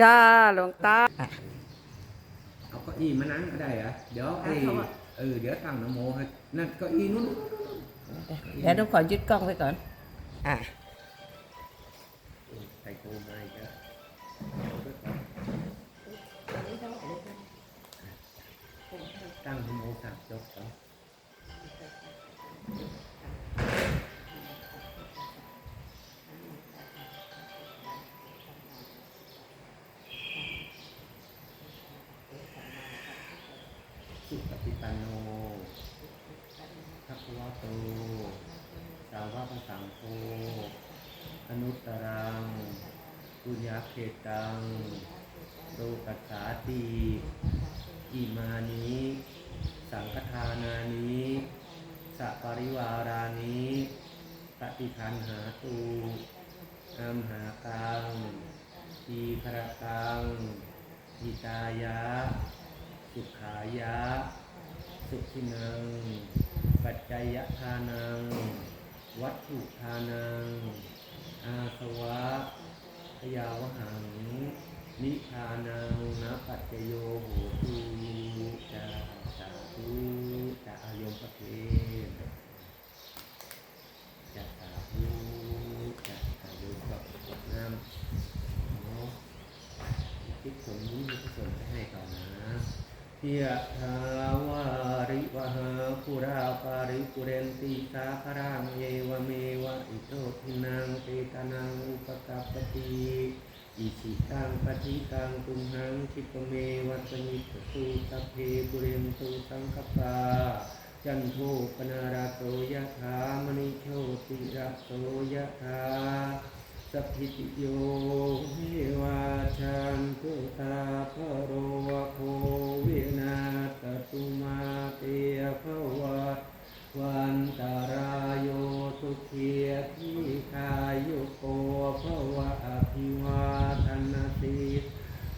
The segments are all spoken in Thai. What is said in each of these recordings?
จ้าหลวงตา เอาเก้าอี้มานั่งก็ได้เหรอะเดี๋ยวไอ้เอาเข้ามา เออเดี๋ยวตั้งนโมให้นั่นเก้าอี้นู้นเดี๋ยวต้องขอยึดกล้องไว้ก่อน อะ ใส่โกมาอีกแล้วตั้งนโมสามจบก่อน โนภะควะโตสาวกสังโฆอนุตตรังปุญญาเขตังโลกัสสาติอิมานิสังฆทานานิสัปริวารานิปฏิคันหาตูอัมหาตังทีครตังหิตายะ สุขายะ สุขินัง ปัจจัยทานัง วัตถุทานัง อาสวะพยาวหัง นิพานังนะปัจจโยโหตุจะสาธุจะอายมประเทศจะสาธุจะอายมกับกดน้ำเนาะคิดผลนี้มีกุศลไปให้ก่อนนะเพียทาวา ริวหาปุราปาริปุเรนติสาคารามเยวเมวะอิโตทินังเปตานังอุปกัปปติอิชิตังปฏิตังตุมหังคิปเมวัตมิตตุสัพเพปุเรนตุสังคปาจันโทปนาราโตยะถามณิโชติระโตยะถาสัพพิติโยวิวาชัน ภิวาทนาติ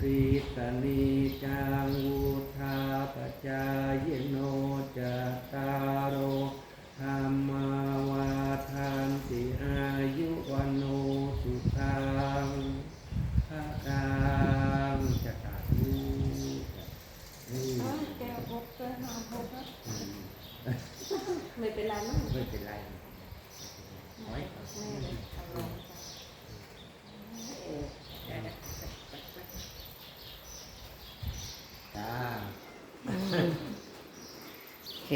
ริสนิจังวุธาปจายโนจตารโอธรรมาวาทานติอายุวันโนสุขังพระรังจะตาธุอืมแกพบเจอหาพบแล้วอืมไม่เป็นไรมั้งไม่เป็นไรขอให้ขอให้ได้จ้า โอเค